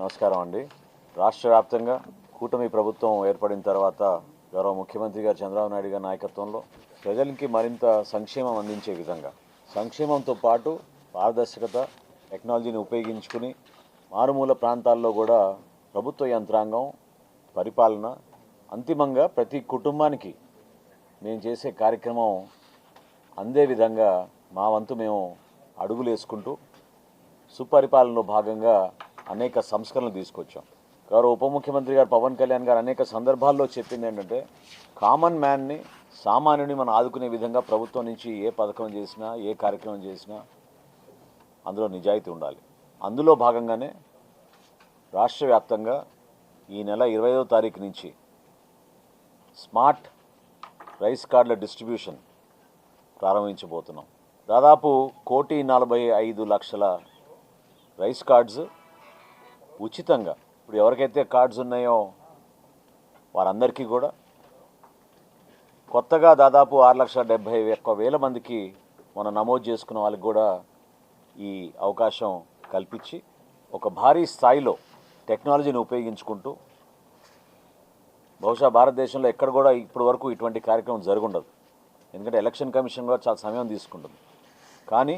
నమస్కారం అండి. రాష్ట్ర వ్యాప్తంగా కూటమి ప్రభుత్వం ఏర్పడిన తర్వాత గౌరవ ముఖ్యమంత్రి గారు చంద్రబాబు నాయుడు గారి నాయకత్వంలో ప్రజలకి మరింత సంక్షేమం అందించే విధంగా సంక్షేమంతో పాటు పారదర్శకత టెక్నాలజీని ఉపయోగించుకుని మారుమూల ప్రాంతాల్లో కూడా ప్రభుత్వ యంత్రాంగం పరిపాలన అంతిమంగా ప్రతి కుటుంబానికి మేము చేసే కార్యక్రమం అందే విధంగా మా వంతు మేము అడుగులు వేసుకుంటూ సుపరిపాలనలో భాగంగా అనేక సంస్కరణలు తీసుకొచ్చాం. గారు ఉప ముఖ్యమంత్రి గారు పవన్ కళ్యాణ్ గారు అనేక సందర్భాల్లో చెప్పింది ఏంటంటే కామన్ మ్యాన్ని సామాన్యుని మనం ఆదుకునే విధంగా ప్రభుత్వం నుంచి ఏ పథకం చేసినా ఏ కార్యక్రమం చేసినా అందులో నిజాయితీ ఉండాలి. అందులో భాగంగానే రాష్ట్ర వ్యాప్తంగా ఈ నెల ఇరవైదో తారీఖు నుంచి స్మార్ట్ రైస్ కార్డుల డిస్ట్రిబ్యూషన్ ప్రారంభించబోతున్నాం. దాదాపు కోటి నలభై ఐదు లక్షల రైస్ కార్డ్స్ ఉచితంగా. ఇప్పుడు ఎవరికైతే కార్డ్స్ ఉన్నాయో వారందరికీ కూడా కొత్తగా దాదాపు ఆరు లక్షల డెబ్భై ఒక్క వేల మందికి మనం నమోదు చేసుకున్న వాళ్ళకి కూడా ఈ అవకాశం కల్పించి ఒక భారీ స్థాయిలో టెక్నాలజీని ఉపయోగించుకుంటూ బహుశా భారతదేశంలో ఎక్కడ కూడా ఇప్పటి వరకు ఇటువంటి కార్యక్రమం జరుగుండదు. ఎందుకంటే ఎలక్షన్ కమిషన్ కూడా చాలా సమయం తీసుకుంటుంది. కానీ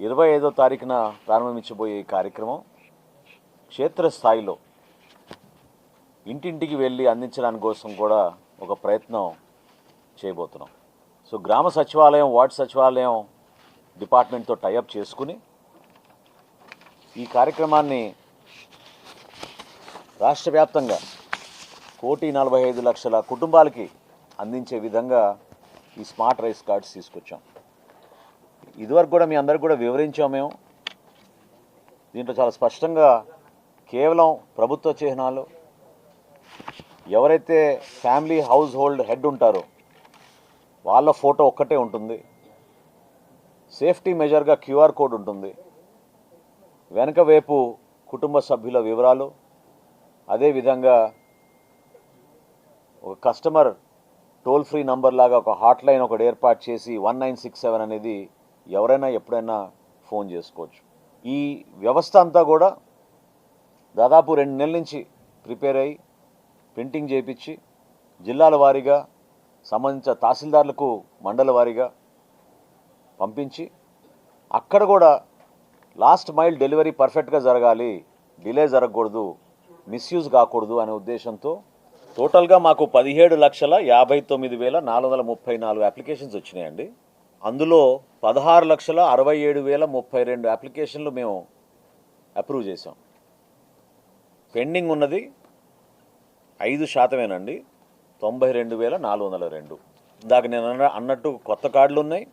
ఇరవై ఐదో తారీఖున ప్రారంభించబోయే ఈ కార్యక్రమం క్షేత్రస్థాయిలో ఇంటింటికి వెళ్ళి అందించడానికి కోసం కూడా ఒక ప్రయత్నం చేయబోతున్నాం. సో గ్రామ సచివాలయం వార్డ్ సచివాలయం డిపార్ట్మెంట్తో టైఅప్ చేసుకుని ఈ కార్యక్రమాన్ని రాష్ట్ర వ్యాప్తంగా కోటి నలభై ఐదు లక్షల కుటుంబాలకి అందించే విధంగా ఈ స్మార్ట్ రైస్ కార్డ్స్ తీసుకొచ్చాం. ఇదివరకు కూడా మీ అందరికి కూడా వివరించాం మేము. దీంట్లో చాలా స్పష్టంగా కేవలం ప్రభుత్వ చిహ్నాలు ఎవరైతే ఫ్యామిలీ హౌస్ హోల్డ్ హెడ్ ఉంటారో వాళ్ళ ఫోటో ఒక్కటే ఉంటుంది. సేఫ్టీ మెజర్గా క్యూఆర్ కోడ్ ఉంటుంది. వెనక వైపు కుటుంబ సభ్యుల వివరాలు అదేవిధంగా ఒక కస్టమర్ టోల్ ఫ్రీ నంబర్ లాగా ఒక హాట్ లైన్ ఒకటి ఏర్పాటు చేసి వన్ నైన్ సిక్స్ సెవెన్ అనేది ఎవరైనా ఎప్పుడైనా ఫోన్ చేసుకోవచ్చు. ఈ వ్యవస్థ అంతా కూడా దాదాపు రెండు నెలల నుంచి ప్రిపేర్ అయ్యి ప్రింటింగ్ చేయించి జిల్లాల వారీగా సంబంధించిన తహసీల్దార్లకు మండల వారీగా పంపించి అక్కడ కూడా లాస్ట్ మైల్ డెలివరీ పర్ఫెక్ట్గా జరగాలి డిలే జరగకూడదు మిస్యూజ్ కాకూడదు అనే ఉద్దేశంతో టోటల్గా మాకు పదిహేడు లక్షల యాభై తొమ్మిది వేల నాలుగు వందల ముప్పై నాలుగు అప్లికేషన్స్ వచ్చినాయండి. అందులో పదహారు లక్షల అరవై ఏడు వేల ముప్పై రెండు అప్లికేషన్లు మేము అప్రూవ్ చేసాం పెండింగ్ ఉన్నది ఐదు శాతమేనండి. తొంభై రెండు వేల నాలుగు వందల రెండు. ఇందాక నేను అన్నట్టు కొత్త కార్డులు ఉన్నాయి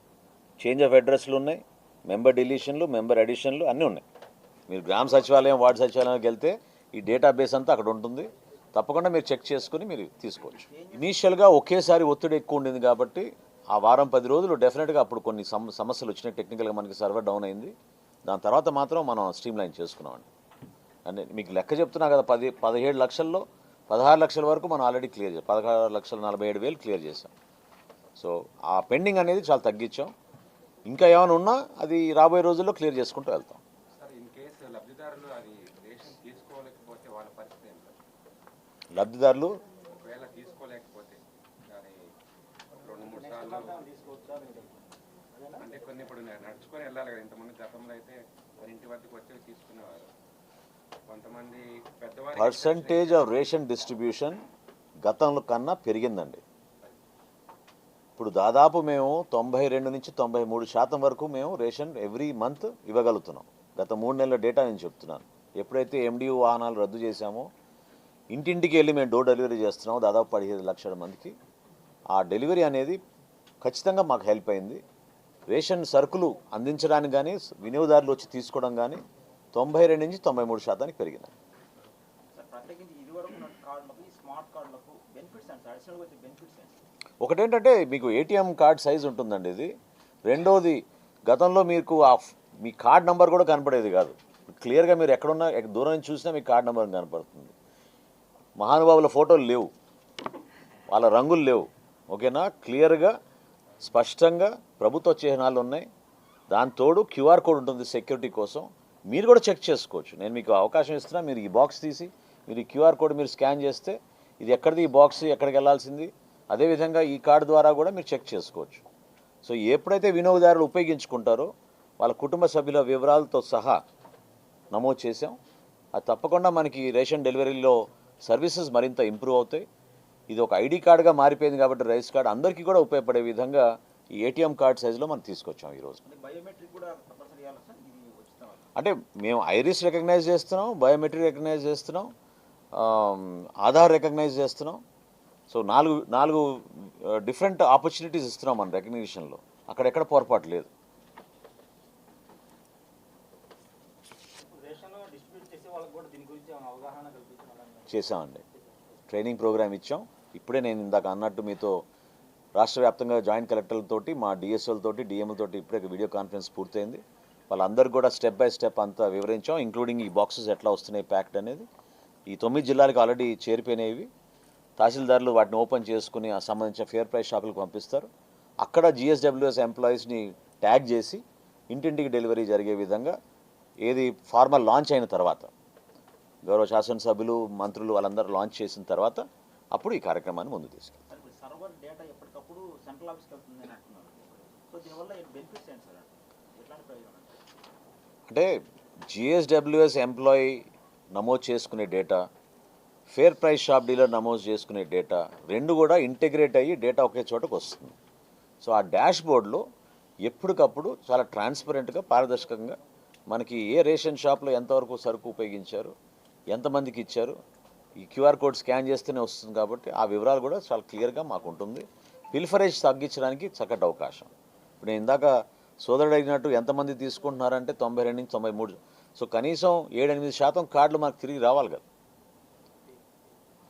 చేంజ్ ఆఫ్ అడ్రస్లు ఉన్నాయి మెంబర్ డిలీషన్లు మెంబర్ అడిషన్లు అన్నీ ఉన్నాయి. మీరు గ్రామ సచివాలయం వార్డు సచివాలయానికి వెళ్తే ఈ డేటాబేస్ అంతా అక్కడ ఉంటుంది. తప్పకుండా మీరు చెక్ చేసుకుని మీరు తీసుకోవచ్చు. ఇనీషియల్గా ఒకేసారి ఒత్తిడి ఎక్కువ ఉండింది కాబట్టి ఆ వారం పది రోజులు డెఫినెట్గా అప్పుడు కొన్ని సమ సమస్యలు వచ్చినాయి. టెక్నికల్గా మనకి సర్వర్ డౌన్ అయింది. దాని తర్వాత మాత్రం మనం స్ట్రీమ్ లైన్ చేసుకున్నామండి. అంటే మీకు లెక్క చెప్తున్నా కదా పది పదిహేడు లక్షల్లో పదహారు లక్షల వరకు మనం ఆల్రెడీ క్లియర్ చేసాం. పదహారు లక్షల నలభై ఏడు వేలు క్లియర్ చేసాం. సో ఆ పెండింగ్ అనేది చాలా తగ్గించాం. ఇంకా ఏమైనా ఉన్నా అది రాబోయే రోజుల్లో క్లియర్ చేసుకుంటూ వెళ్తాం. లబ్ధిదారులు అంటే కొన్ని ఇప్పుడు నడుచుకొని వెళ్ళాలి కదా ఇంతమంది గతంలో అయితే ఇంటి వద్దకు వచ్చి తీసుకునేవారు. పర్సంటేజ్ ఆఫ్ రేషన్ డిస్ట్రిబ్యూషన్ గతంలో కన్నా పెరిగిందండి. ఇప్పుడు దాదాపు మేము తొంభై రెండు నుంచి తొంభై మూడు శాతం వరకు మేము రేషన్ ఎవ్రీ మంత్ ఇవ్వగలుగుతున్నాం. గత మూడు నెలల డేటా నేను చెప్తున్నాను. ఎప్పుడైతే ఎండియూ వాహనాలు రద్దు చేశామో ఇంటింటికి వెళ్ళి మేము డోర్ డెలివరీ చేస్తున్నాం దాదాపు పదిహేను లక్షల మందికి. ఆ డెలివరీ అనేది ఖచ్చితంగా మాకు హెల్ప్ అయింది. రేషన్ సరుకులు అందించడానికి కానీ వినియోగదారులు వచ్చి తీసుకోవడం కానీ తొంభై రెండు నుంచి తొంభై మూడు శాతానికి పెరిగింది. ఒకటేంటంటే మీకు ఏటీఎం కార్డ్ సైజ్ ఉంటుందండి ఇది. రెండోది గతంలో మీకు ఆ మీ కార్డ్ నెంబర్ కూడా కనపడేది కాదు. క్లియర్గా మీరు ఎక్కడున్నా ఎక్క- దూరం నుంచి చూసినా మీ కార్డ్ నెంబర్ కనపడుతుంది. మహానుభావుల ఫోటోలు లేవు. వాళ్ళ రంగులు లేవు. ఓకేనా? క్లియర్గా స్పష్టంగా ప్రభుత్వ చిహ్నాలు ఉన్నాయి. దాని తోడు క్యూఆర్ కోడ్ ఉంటుంది సెక్యూరిటీ కోసం. మీరు కూడా చెక్ చేసుకోవచ్చు. నేను మీకు అవకాశం ఇస్తున్నా మీరు ఈ బాక్స్ తీసి మీరు ఈ క్యూఆర్ కోడ్ మీరు స్కాన్ చేస్తే ఇది ఎక్కడిది ఈ బాక్స్ ఎక్కడికి వెళ్ళాల్సింది అదేవిధంగా ఈ కార్డు ద్వారా కూడా మీరు చెక్ చేసుకోవచ్చు. సో ఎప్పుడైతే వినియోగదారులు ఉపయోగించుకుంటారో వాళ్ళ కుటుంబ సభ్యుల వివరాలతో సహా నమోదు చేసాం అది తప్పకుండా మనకి రేషన్ డెలివరీలో సర్వీసెస్ మరింత ఇంప్రూవ్ అవుతాయి. ఇది ఒక ఐడి కార్డుగా మారిపోయింది కాబట్టి రైస్ కార్డ్ అందరికీ కూడా ఉపయోగపడే విధంగా ఈ ఏటీఎం కార్డ్ సైజులో మనం తీసుకొచ్చాం ఈరోజు బయోమెట్రిక్ కూడా తప్పనిసరి చేయాలి సార్ ఇది ఉచితం అంటే మేము ఐరిస్ రికగ్నైజ్ చేస్తున్నాం బయోమెట్రిక్ రికగ్నైజ్ చేస్తున్నాం ఆధార్ రికగ్నైజ్ చేస్తున్నాం. సో నాలుగు నాలుగు డిఫరెంట్ ఆపర్చునిటీస్ ఇస్తున్నాం మన రికగ్నిషన్లో. అక్కడెక్కడ పొరపాటు లేదు. చేసామండి ట్రైనింగ్ ప్రోగ్రామ్ ఇచ్చాం. ఇప్పుడే నేను ఇందాక అన్నట్టు మీతో రాష్ట్ర వ్యాప్తంగా జాయింట్ కలెక్టర్లతోటి మా డిఎస్ఎల్తోటి డిఎంలతోటి ఇప్పుడే వీడియో కాన్ఫరెన్స్ పూర్తయింది. వాళ్ళందరూ కూడా స్టెప్ బై స్టెప్ అంతా వివరించాం ఇంక్లూడింగ్ ఈ బాక్సెస్ ఎట్లా వస్తున్నాయి ప్యాక్డ్ అనేది. ఈ తొమ్మిది జిల్లాలకు ఆల్రెడీ చేరిపోయినవి తహసీల్దార్లు వాటిని ఓపెన్ చేసుకుని ఆ సంబంధించిన ఫేర్ ప్రైస్ షాపులకు పంపిస్తారు. అక్కడ జిఎస్డబ్ల్యూఎస్ ఎంప్లాయీస్ని ట్యాగ్ చేసి ఇంటింటికి డెలివరీ జరిగే విధంగా ఏది ఫార్మల్ లాంచ్ అయిన తర్వాత గౌరవ శాసనసభ్యులు మంత్రులు వాళ్ళందరూ లాంచ్ చేసిన తర్వాత అప్పుడు ఈ కార్యక్రమాన్ని ముందు తీసుకెళ్తారు. సెంట్రల్ ఆఫీస్కి వెళ్తుంది సో దీనివల్ల బెనిఫిట్స్ ఏంటి సార్? ఎట్లాంటి ప్రయోజనం అంటే జిఎస్డబ్ల్యూఎస్ ఎంప్లాయీ నమోదు చేసుకునే data fair price shop dealer నమోదు చేసుకునే డేటా రెండు కూడా ఇంటిగ్రేట్ అయ్యి డేటా ఒకే చోటకు వస్తుంది. సో ఆ డాష్ బోర్డ్లో ఎప్పటికప్పుడు చాలా ట్రాన్స్పరెంట్గా పారదర్శకంగా మనకి ఏ రేషన్ షాప్లో ఎంతవరకు సరుకు ఉపయోగించారు ఎంతమందికి ఇచ్చారు ఈ క్యూఆర్ కోడ్ స్కాన్ చేస్తేనే వస్తుంది కాబట్టి ఆ వివరాలు కూడా చాలా క్లియర్గా మాకు ఉంటుంది పిల్ఫరేజ్ తగ్గించడానికి చక్కటి అవకాశం. ఇప్పుడు నేను ఇందాక సోదరుడు అడిగినట్టు ఎంతమంది తీసుకుంటున్నారంటే తొంభై రెండు నుంచి తొంభై మూడు. సో కనీసం ఏడెనిమిది శాతం కార్డులు మనకు తిరిగి రావాలి కదా.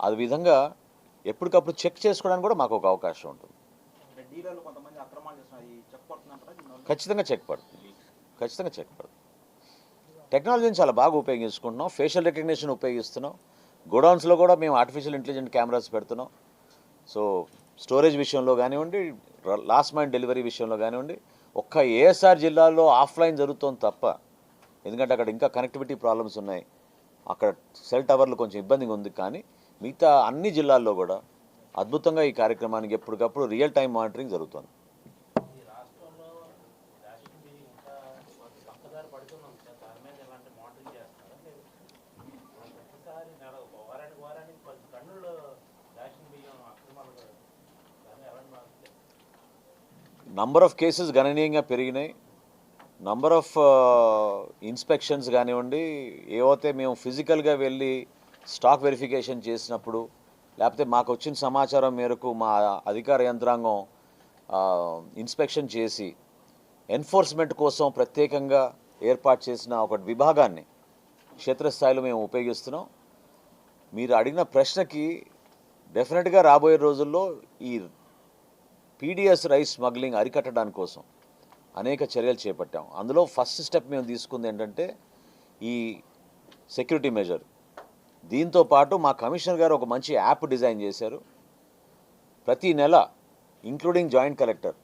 ఆ విధంగా ఎప్పటికప్పుడు చెక్ చేసుకోవడానికి కూడా మాకు ఒక అవకాశం ఉంటుంది. ఖచ్చితంగా చెక్ పడుతుంది. ఖచ్చితంగా చెక్ పడుతుంది. టెక్నాలజీని చాలా బాగా ఉపయోగించుకుంటున్నాం. Facial recognition ఉపయోగిస్తున్నాం. గోడౌన్స్లో కూడా మేము ఆర్టిఫిషియల్ ఇంటెలిజెంట్ కెమెరాస్ పెడుతున్నాం. సో స్టోరేజ్ విషయంలో కానివ్వండి లాస్ట్ మైండ్ డెలివరీ విషయంలో కానివ్వండి ఒక్క ఏఎస్ఆర్ జిల్లాలో ఆఫ్లైన్ జరుగుతోంది తప్ప ఎందుకంటే అక్కడ ఇంకా కనెక్టివిటీ ప్రాబ్లమ్స్ ఉన్నాయి. అక్కడ సెల్ టవర్లు కొంచెం ఇబ్బందిగా ఉంది కానీ మిగతా అన్ని జిల్లాల్లో కూడా అద్భుతంగా ఈ కార్యక్రమానికి ఎప్పటికప్పుడు రియల్ టైం మానిటరింగ్ జరుగుతుంది ఈ రాష్ట్రంలో రేషన్ బియ్యం ఇంకా పక్కదారి పడుతున్నాం సార్ దాని మీద ఎలాంటి మానిటరింగ్ చేస్తున్నారా లేదు ప్రతిసారి నెల వారానికి వారానికి పది టన్నులు రేషన్ బియ్యం అక్రమాలు దాని ఎలాంటి మార్పు నంబర్ ఆఫ్ కేసెస్ గణనీయంగా పెరిగినాయి. నంబర్ ఆఫ్ ఇన్స్పెక్షన్స్ కానివ్వండి ఏవైతే మేము ఫిజికల్గా వెళ్ళి స్టాక్ వెరిఫికేషన్ చేసినప్పుడు లేకపోతే మాకు వచ్చిన సమాచారం మేరకు మా అధికార యంత్రాంగం ఇన్స్పెక్షన్ చేసి ఎన్ఫోర్స్మెంట్ కోసం ప్రత్యేకంగా ఏర్పాటు చేసిన ఒక విభాగాన్ని క్షేత్రస్థాయిలో మేము ఉపయోగిస్తున్నాం. మీరు అడిగిన ప్రశ్నకి డెఫినెట్గా రాబోయే రోజుల్లో ఈ పీడిఎస్ రైస్ స్మగ్లింగ్ అరికట్టడానికి కోసం అనేక చర్యలు చేపట్టాం. అందులో ఫస్ట్ స్టెప్ మేము తీసుకుంది ఏంటంటే ఈ సెక్యూరిటీ మెజర్. దీంతో పాటు మా కమిషనర్ గారు ఒక మంచి యాప్ డిజైన్ చేశారు. ప్రతి నెల ఇంక్లూడింగ్ జాయింట్ కలెక్టర్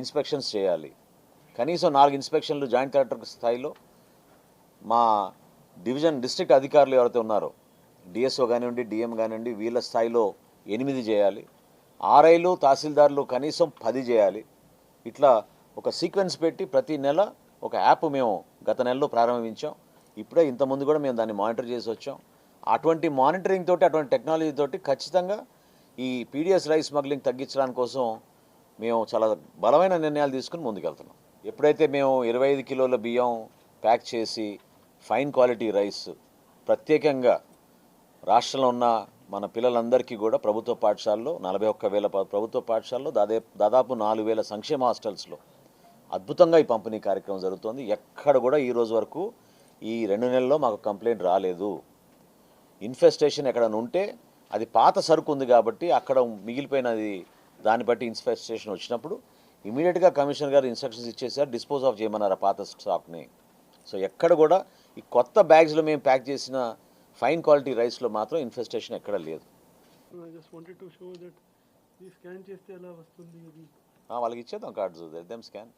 ఇన్స్పెక్షన్స్ చేయాలి. కనీసం నాలుగు ఇన్స్పెక్షన్లు జాయింట్ కలెక్టర్ స్థాయిలో మా డివిజన్ డిస్ట్రిక్ట్ అధికారులు ఎవరైతే ఉన్నారో డిఎస్ఓ కానివ్వండి డిఎం కానివ్వండి వీళ్ళ స్థాయిలో ఎనిమిది చేయాలి. ఆర్ఐలు తహసీల్దార్లు కనీసం పది చేయాలి. ఇట్లా ఒక సీక్వెన్స్ పెట్టి ప్రతి నెల ఒక యాప్ మేము గత నెలలో ప్రారంభించాం. ఇప్పుడే ఇంతకుముందు కూడా మేము దాన్ని మానిటర్ చేసి వచ్చాం. అటువంటి మానిటరింగ్ తోటి అటువంటి టెక్నాలజీ తోటి ఖచ్చితంగా ఈ పీడిఎస్ రైస్ స్మగ్లింగ్ తగ్గించడానికి కోసం మేము చాలా బలమైన నిర్ణయాలు తీసుకుని ముందుకెళ్తున్నాం. ఎప్పుడైతే మేము ఇరవై ఐదు కిలోల బియ్యం ప్యాక్ చేసి ఫైన్ క్వాలిటీ రైస్ ప్రత్యేకంగా రాష్ట్రంలో ఉన్న మన పిల్లలందరికీ కూడా ప్రభుత్వ పాఠశాలలో నలభై ఒక్క వేల ప- ప్రభుత్వ పాఠశాలలో దాదాపు దాదాపు నాలుగు వేల సంక్షేమ హాస్టల్స్లో అద్భుతంగా ఈ పంపిణీ కార్యక్రమం జరుగుతోంది. ఎక్కడ కూడా ఈ రోజు వరకు ఈ రెండు నెలల్లో మాకు కంప్లైంట్ రాలేదు. ఇన్ఫెస్టేషన్ ఎక్కడన్నా ఉంటే అది పాత సరుకు ఉంది కాబట్టి అక్కడ మిగిలిపోయినది దాన్ని బట్టి ఇన్ఫెస్టేషన్ వచ్చినప్పుడు ఇమీడియట్గా కమిషనర్ గారు ఇన్స్ట్రక్షన్స్ ఇచ్చేసారు డిస్పోజ్ ఆఫ్ చేయమన్నారు ఆ పాత స్టాక్ని. సో ఎక్కడ కూడా ఈ కొత్త బ్యాగ్స్లో మేము ప్యాక్ చేసిన ఫైన్ క్వాలిటీ రైస్లో మాత్రం ఇన్ఫెస్టేషన్ ఎక్కడ లేదు. వాళ్ళకి ఇచ్చేద్దాం కార్డ్స్ దెమ్ స్కాన్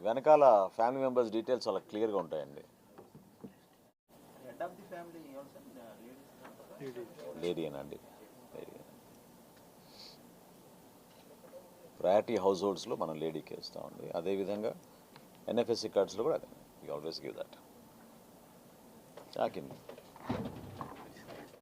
వెనకాల ఫ్యామిలీ మెంబర్స్ డీటెయిల్స్ చాలా క్లియర్గా ఉంటాయండి. Lady lady. ప్రయారిటీ హౌస్ హోల్డ్స్లో మనం లేడీకి ఇస్తామండి. అదేవిధంగా NFSC cards, we always give that. Thank you.